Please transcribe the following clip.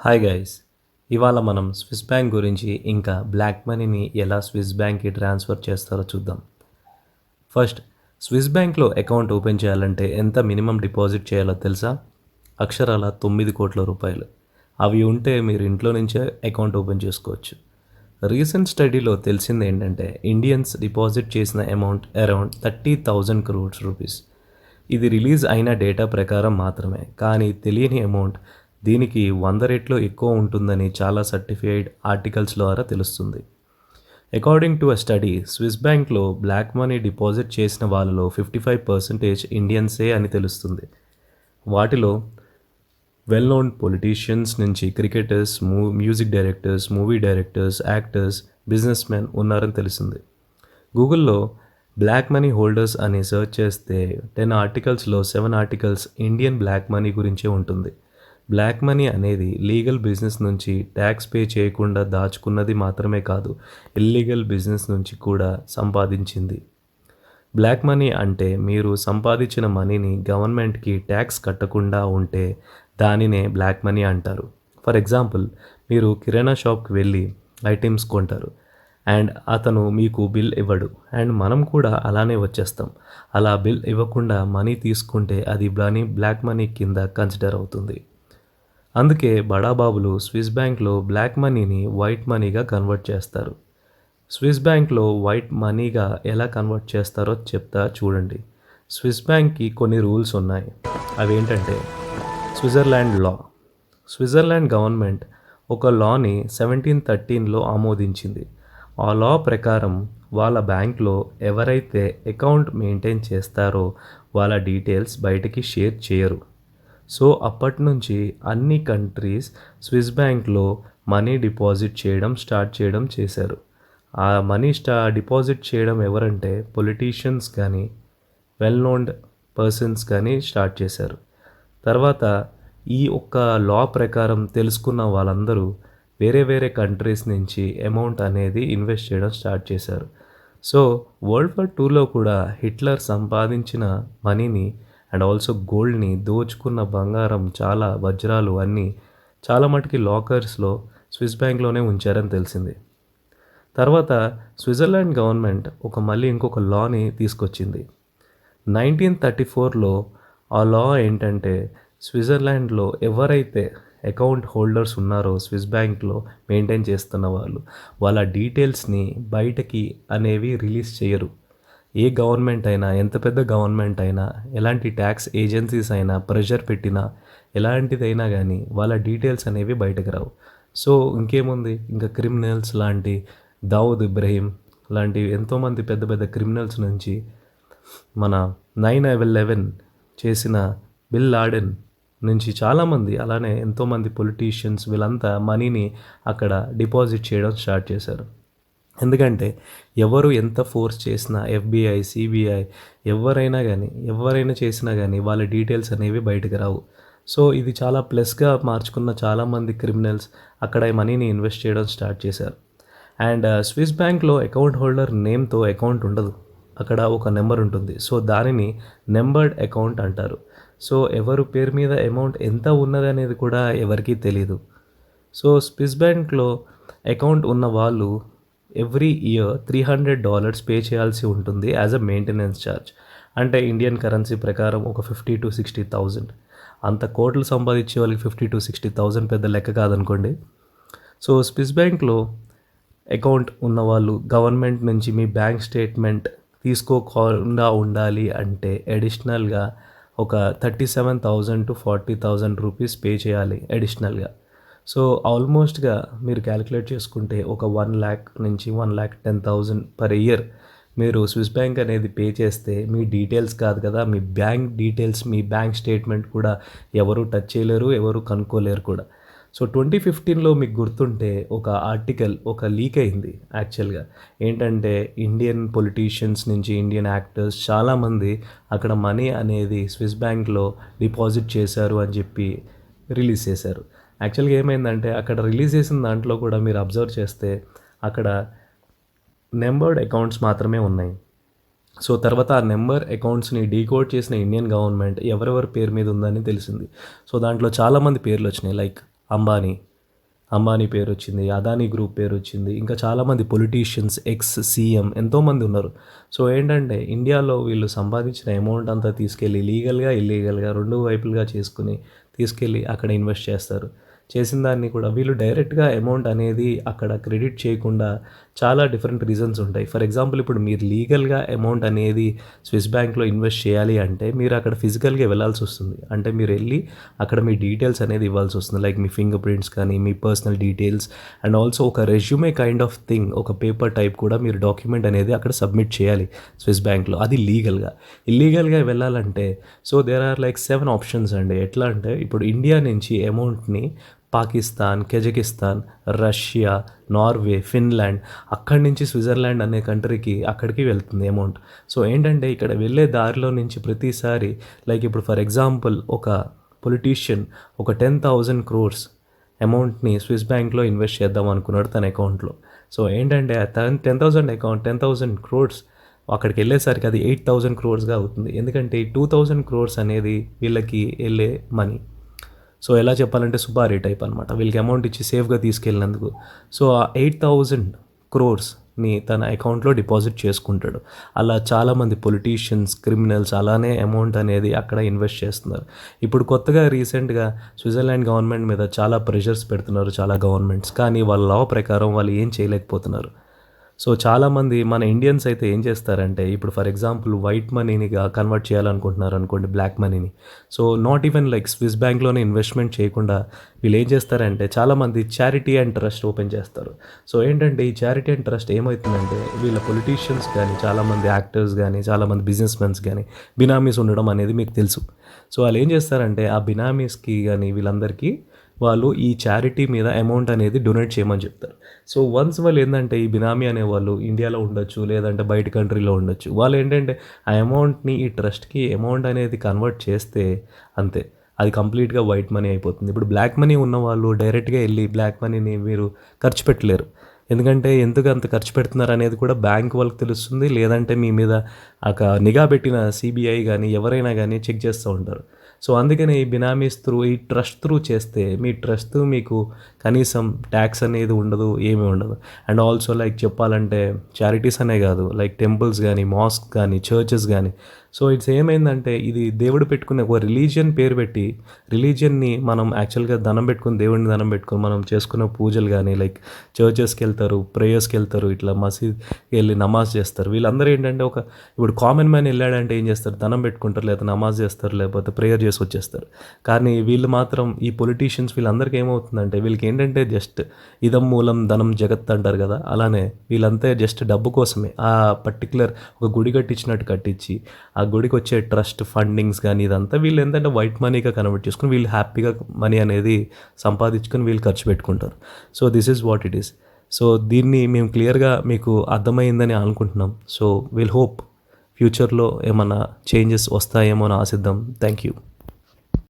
Hi guys ఇవాళ మనం Swiss bank గురించి ఇంకా బ్లాక్ మనీని ఎలా స్విస్ బ్యాంక్కి ట్రాన్స్ఫర్ చేస్తారో చూద్దాం. ఫస్ట్ స్విస్ బ్యాంక్లో అకౌంట్ ఓపెన్ చేయాలంటే ఎంత మినిమం డిపాజిట్ చేయాలో తెలుసా? అక్షరాల తొమ్మిది కోట్ల రూపాయలు. అవి ఉంటే మీరు ఇంట్లో నుంచే అకౌంట్ ఓపెన్ చేసుకోవచ్చు. రీసెంట్ స్టడీలో తెలిసింది ఏంటంటే ఇండియన్స్ డిపాజిట్ చేసిన amount around thirty thousand crores rupees ఇది రిలీజ్ అయిన డేటా ప్రకారం మాత్రమే కానీ తెలియని అమౌంట్ దీనికి వంద రెట్లు ఎక్కువ ఉంటుందని చాలా సర్టిఫైడ్ ఆర్టికల్స్ ద్వారా తెలుస్తుంది. According to a study swiss బ్యాంక్లో బ్లాక్ మనీ డిపాజిట్ చేసిన వాళ్ళలో ఫిఫ్టీ ఫైవ్ పర్సెంటేజ్ ఇండియన్సే అని తెలుస్తుంది. వాటిలో వెల్ నోన్ పొలిటీషియన్స్ నుంచి క్రికెటర్స్ మూ music directors movie directors actors business men ఉన్నారని తెలిసింది గూగుల్లో బ్లాక్ మనీ హోల్డర్స్ అని సెర్చ్ చేస్తే ten ఆర్టికల్స్లో seven articles Indian black money గురించే ఉంటుంది. బ్లాక్ మనీ అనేది లీగల్ బిజినెస్ నుంచి ట్యాక్స్ పే చేయకుండా దాచుకున్నది మాత్రమే కాదు ఇల్లీగల్ బిజినెస్ నుంచి కూడా సంపాదించింది. బ్లాక్ మనీ అంటే మీరు సంపాదించిన మనీని గవర్నమెంట్కి ట్యాక్స్ కట్టకుండా ఉంటే దానినే బ్లాక్ మనీ అంటారు. ఫర్ ఎగ్జాంపుల్ మీరు కిరాణా షాప్కి వెళ్ళి ఐటమ్స్ కొంటారు అండ్ అతను మీకు బిల్ ఇవ్వడు అండ్ మనం కూడా అలానే వచ్చేస్తాం. అలా బిల్ ఇవ్వకుండా మనీ తీసుకుంటే అది మనీ బ్లాక్ మనీ కింద కన్సిడర్ అవుతుంది. అందుకే బడాబాబులు స్విస్ బ్యాంక్లో బ్లాక్ మనీని వైట్ మనీగా కన్వర్ట్ చేస్తారు. స్విస్ బ్యాంక్లో వైట్ మనీగా ఎలా కన్వర్ట్ చేస్తారో చెప్తా చూడండి. స్విస్ బ్యాంక్కి కొన్ని రూల్స్ ఉన్నాయి. అవేంటంటే స్విట్జర్లాండ్ లా. స్విట్జర్లాండ్ గవర్నమెంట్ ఒక లాని సెవెంటీన్ థర్టీన్లో ఆమోదించింది. ఆ లా ప్రకారం వాళ్ళ బ్యాంక్లో ఎవరైతే అకౌంట్ మెయింటైన్ చేస్తారో వాళ్ళ డీటెయిల్స్ బయటికి షేర్ చేయరు. సో అప్పటి నుంచి అన్ని కంట్రీస్ స్విస్ బ్యాంక్లో మనీ డిపాజిట్ చేయడం స్టార్ట్ చేయడం చేశారు. ఆ మనీ స్టా డిపాజిట్ చేయడం ఎవరంటే పొలిటీషియన్స్ కానీ వెల్ నోన్డ్ పర్సన్స్ కానీ స్టార్ట్ చేశారు. తర్వాత ఈ ఒక్క లా ప్రకారం తెలుసుకున్న వాళ్ళందరూ వేరే వేరే కంట్రీస్ నుంచి అమౌంట్ అనేది ఇన్వెస్ట్ చేయడం స్టార్ట్ చేశారు. సో వరల్డ్ వార్ టూలో కూడా హిట్లర్ సంపాదించిన మనీని అండ్ ఆల్సో గోల్డ్ని దోచుకున్న బంగారం చాలా వజ్రాలు అన్నీ చాలా మటుకి లాకర్స్లో స్విస్ బ్యాంక్లోనే ఉంచారని తెలిసింది. తర్వాత స్విట్జర్లాండ్ గవర్నమెంట్ ఒక మళ్ళీ ఇంకొక లాని తీసుకొచ్చింది. నైన్టీన్ థర్టీ ఫోర్లో ఆ లా ఏంటంటే స్విట్జర్లాండ్లో ఎవరైతే అకౌంట్ హోల్డర్స్ ఉన్నారో స్విస్ బ్యాంక్లో మెయింటైన్ చేస్తున్న వాళ్ళు వాళ్ళ డీటెయిల్స్ని బయటకి అనేవి రిలీజ్ చేయరు. ఏ గవర్నమెంట్ అయినా ఎంత పెద్ద గవర్నమెంట్ అయినా ఎలాంటి ట్యాక్స్ ఏజెన్సీస్ అయినా ప్రెషర్ పెట్టినా ఎలాంటిదైనా కానీ వాళ్ళ డీటెయిల్స్ అనేవి బయటకు రావు. సో ఇంకేముంది? ఇంకా క్రిమినల్స్ లాంటి దావుద్ ఇబ్రహీం లాంటి ఎంతోమంది పెద్ద పెద్ద క్రిమినల్స్ నుంచి మన నైన్ లెవెన్ చేసిన బిల్ లాడెన్ నుంచి చాలామంది అలానే ఎంతోమంది పొలిటీషియన్స్ వీళ్ళంతా మనీని అక్కడ డిపాజిట్ చేయడం స్టార్ట్ చేశారు. ఎందుకంటే ఎవరు ఎంత ఫోర్స్ చేసినా ఎఫ్బిఐ సిబిఐ ఎవరైనా కానీ ఎవరైనా చేసినా కానీ వాళ్ళ డీటెయిల్స్ అనేవి బయటకు రావు. సో ఇది చాలా ప్లస్గా మార్చుకున్న చాలామంది క్రిమినల్స్ అక్కడ మనీని ఇన్వెస్ట్ చేయడం స్టార్ట్ చేశారు. అండ్ స్విస్ బ్యాంక్లో అకౌంట్ హోల్డర్ నేమ్తో అకౌంట్ ఉండదు. అక్కడ ఒక నెంబర్ ఉంటుంది. సో దానిని నెంబర్డ్ అకౌంట్ అంటారు. సో ఎవరు పేరు మీద అమౌంట్ ఎంత ఉన్నది అనేది కూడా ఎవరికీ తెలియదు సో స్విస్ బ్యాంక్లో అకౌంట్ ఉన్న వాళ్ళు every year three hundred dollars pay చేయాల్సి ఉంటుంది యాజ్ అ మెయింటెనెన్స్ ఛార్జ్. అంటే ఇండియన్ కరెన్సీ ప్రకారం ఒక ఫిఫ్టీ టు సిక్స్టీ థౌజండ్. అంత కోట్లు సంపాదించే వాళ్ళకి ఫిఫ్టీ టు సిక్స్టీ థౌజండ్ పెద్ద లెక్క కాదనుకోండి. సో స్విస్ బ్యాంక్లో అకౌంట్ ఉన్నవాళ్ళు గవర్నమెంట్ నుంచి మీ బ్యాంక్ స్టేట్మెంట్ తీసుకోకుండా ఉండాలి అంటే అడిషనల్గా ఒక thirty seven thousand to forty thousand rupees pay చేయాలి అడిషనల్గా. సో ఆల్మోస్ట్గా మీరు క్యాలిక్యులేట్ చేసుకుంటే ఒక వన్ ల్యాక్ నుంచి one lakh ten thousand per year మీరు స్విస్ బ్యాంక్ అనేది పే చేస్తే మీ డీటెయిల్స్ కాదు కదా మీ బ్యాంక్ డీటెయిల్స్ మీ బ్యాంక్ స్టేట్మెంట్ కూడా ఎవరు టచ్ చేయలేరు ఎవరు కనుక్కోలేరు కూడా. సో ట్వంటీ ఫిఫ్టీన్లో మీకు గుర్తుంటే ఒక ఆర్టికల్ ఒక లీక్ అయింది యాక్చువల్గా. ఏంటంటే ఇండియన్ పొలిటీషియన్స్ నుంచి ఇండియన్ యాక్టర్స్ చాలామంది అక్కడ మనీ అనేది స్విస్ బ్యాంక్లో డిపాజిట్ చేశారు అని చెప్పి రిలీజ్ చేశారు. యాక్చువల్గా ఏమైందంటే అక్కడ రిలీజ్ చేసిన దాంట్లో కూడా మీరు అబ్జర్వ్ చేస్తే అక్కడ నెంబర్డ్ అకౌంట్స్ మాత్రమే ఉన్నాయి. సో తర్వాత ఆ నెంబర్ అకౌంట్స్ని డీకోడ్ చేసిన ఇండియన్ గవర్నమెంట్ ఎవరెవరి పేరు మీద ఉందని తెలిసింది. సో దాంట్లో చాలామంది పేర్లు వచ్చినాయి. లైక్ అంబానీ అంబానీ పేరు వచ్చింది అదానీ గ్రూప్ పేరు వచ్చింది ఇంకా చాలామంది పొలిటీషియన్స్ ఎక్స్ సీఎం ఎంతోమంది ఉన్నారు. సో ఏంటంటే ఇండియాలో వీళ్ళు సంపాదించిన అమౌంట్ అంతా తీసుకెళ్ళి లీగల్గా ఇల్లీగల్గా రెండు వైపులుగా చేసుకుని తీసుకెళ్ళి అక్కడ ఇన్వెస్ట్ చేస్తారు. చేసిన దాన్ని కూడా వీళ్ళు డైరెక్ట్గా అమౌంట్ అనేది అక్కడ క్రెడిట్ చేయకుండా చాలా డిఫరెంట్ రీజన్స్ ఉంటాయి. ఫర్ ఎగ్జాంపుల్ ఇప్పుడు మీరు లీగల్గా అమౌంట్ అనేది స్విస్ బ్యాంక్లో ఇన్వెస్ట్ చేయాలి అంటే మీరు అక్కడ ఫిజికల్గా వెళ్ళాల్సి వస్తుంది. అంటే మీరు వెళ్ళి అక్కడ మీ డీటెయిల్స్ అనేది ఇవ్వాల్సి వస్తుంది. లైక్ మీ ఫింగర్ ప్రింట్స్ కానీ మీ పర్సనల్ డీటెయిల్స్ అండ్ ఆల్సో ఒక రెజ్యూమే కైండ్ ఆఫ్ థింగ్ ఒక పేపర్ టైప్ కూడా మీరు డాక్యుమెంట్ అనేది అక్కడ సబ్మిట్ చేయాలి స్విస్ బ్యాంక్లో. అది లీగల్గా. ఇల్లీగల్గా వెళ్ళాలంటే so there are like seven options అండి. ఎట్లా అంటే ఇప్పుడు ఇండియా నుంచి అమౌంట్ని Pakistan Kazakhstan Russia Norway Finland అక్కడి నుంచి స్విట్జర్లాండ్ అనే కంట్రీకి అక్కడికి వెళ్తుంది అమౌంట్. సో ఏంటంటే ఇక్కడ వెళ్ళే దారిలో నుంచి ప్రతిసారి లైక్ ఇప్పుడు ఫర్ ఎగ్జాంపుల్ ఒక పొలిటీషియన్ ఒక టెన్ థౌజండ్ క్రోర్స్ అమౌంట్ని స్విస్ బ్యాంక్లో ఇన్వెస్ట్ చేద్దాం అనుకున్నాడు తన అకౌంట్లో. సో ఏంటంటే ten ten thousand account ten thousand crores అక్కడికి వెళ్ళేసరికి అది ఎయిట్ థౌజండ్ క్రోర్స్గా అవుతుంది. ఎందుకంటే టూ థౌజండ్ క్రోర్స్ అనేది వీళ్ళకి వెళ్ళే మనీ. సో ఎలా చెప్పాలంటే సుపారీ టైప్ అనమాట వీళ్ళకి అమౌంట్ ఇచ్చి సేఫ్గా తీసుకెళ్ళినందుకు. సో ఆ ఎయిట్ థౌజండ్ క్రోర్స్ని తన అకౌంట్లో డిపాజిట్ చేసుకుంటాడు. అలా చాలామంది పొలిటీషియన్స్ క్రిమినల్స్ అలానే అమౌంట్ అనేది అక్కడ ఇన్వెస్ట్ చేస్తున్నారు. ఇప్పుడు కొత్తగా రీసెంట్గా స్విట్జర్లాండ్ గవర్నమెంట్ మీద చాలా ప్రెషర్స్ పెడుతున్నారు చాలా గవర్నమెంట్స్ కానీ వాళ్ళ లా ప్రకారం వాళ్ళు ఏం చేయలేకపోతున్నారు. సో చాలామంది మన ఇండియన్స్ అయితే ఏం చేస్తారంటే ఇప్పుడు ఫర్ ఎగ్జాంపుల్ వైట్ మనీని కన్వర్ట్ చేయాలనుకుంటున్నారు అనుకోండి బ్లాక్ మనీని. So not even like swiss బ్యాంక్లోనే investment చేయకుండా వీళ్ళు ఏం చేస్తారంటే చాలామంది చారిటీ అండ్ ట్రస్ట్ ఓపెన్ చేస్తారు. సో ఏంటంటే ఈ చారిటీ అండ్ ట్రస్ట్ ఏమవుతుందంటే వీళ్ళ పొలిటీషియన్స్ కానీ చాలామంది యాక్టర్స్ కానీ చాలామంది బిజినెస్ మెన్స్ కానీ బినామీస్ ఉండడం అనేది మీకు తెలుసు. సో వాళ్ళు ఏం చేస్తారంటే ఆ బినామీస్కి కానీ వీళ్ళందరికీ వాళ్ళు ఈ చారిటీ మీద అమౌంట్ అనేది డొనేట్ చేయమని చెప్తారు. సో వన్స్ వాళ్ళు ఏంటంటే ఈ బినామీ అనే వాళ్ళు ఇండియాలో ఉండొచ్చు లేదంటే బయట కంట్రీలో ఉండొచ్చు వాళ్ళు ఏంటంటే ఆ అమౌంట్ని ఈ ట్రస్ట్కి అమౌంట్ అనేది కన్వర్ట్ చేస్తే అంతే. అది కంప్లీట్గా వైట్ మనీ అయిపోతుంది. ఇప్పుడు బ్లాక్ మనీ ఉన్న వాళ్ళు డైరెక్ట్గా వెళ్ళి బ్లాక్ మనీని మీరు ఖర్చు పెట్టలేరు. ఎందుకంటే ఎందుకు అంత ఖర్చు పెడుతున్నారు అనేది కూడా బ్యాంక్ వాళ్ళకి తెలుస్తుంది. లేదంటే మీ మీద ఒక నిఘా పెట్టిన సిబిఐ కానీ ఎవరైనా కానీ చెక్ చేస్తూ ఉంటారు. సో అందుకని ఈ బినామీస్ త్రూ ఈ ట్రస్ట్ త్రూ చేస్తే మీ ట్రస్ట్ మీకు కనీసం ట్యాక్స్ అనేది ఉండదు ఏమీ ఉండదు. అండ్ ఆల్సో లైక్ చెప్పాలంటే చారిటీస్ అనే కాదు. లైక్ టెంపుల్స్ కానీ మాస్క్ కానీ చర్చెస్ కానీ సో ఇట్స్ ఏమైందంటే ఇది దేవుడు పెట్టుకునే ఒక రిలీజియన్ పేరు పెట్టి రిలీజియన్ని మనం యాక్చువల్గా ధనం పెట్టుకుని దేవుడిని ధనం పెట్టుకుని మనం చేసుకునే పూజలు కానీ లైక్ చర్చెస్కి వెళ్తారు ప్రేయర్స్కి వెళ్తారు ఇట్లా మసీద్ వెళ్ళి నమాజ్ చేస్తారు. వీళ్ళందరూ ఏంటంటే ఒక ఇప్పుడు కామన్ మ్యాన్ వెళ్ళాడంటే ఏం చేస్తారు? ధనం పెట్టుకుంటారు లేదా నమాజ్ చేస్తారు లేకపోతే ప్రేయర్ చేసి వచ్చేస్తారు. కానీ వీళ్ళు మాత్రం ఈ పొలిటీషియన్స్ వీళ్ళందరికీ ఏమవుతుందంటే వీళ్ళకి ఏంటంటే జస్ట్ ఇదం మూలం ధనం జగత్ అంటారు కదా అలానే వీళ్ళంతా జస్ట్ డబ్బు కోసమే. ఆ పర్టికులర్ ఒక గుడి కట్టించినట్టు కట్టించి ఆ గుడికి వచ్చే ట్రస్ట్ ఫండింగ్స్ కానీ ఇదంతా వీళ్ళు ఏంటంటే వైట్ మనీగా కన్వర్ట్ చేసుకుని వీళ్ళు హ్యాపీగా మనీ అనేది సంపాదించుకొని వీళ్ళు ఖర్చు పెట్టుకుంటారు. So this is what it is so దీన్ని మేము క్లియర్గా మీకు అర్థమైందని అనుకుంటున్నాం. సో విల్ హోప్ ఫ్యూచర్లో ఏమన్నా చేంజెస్ వస్తాయేమో అని ఆశిద్దాం. Thank you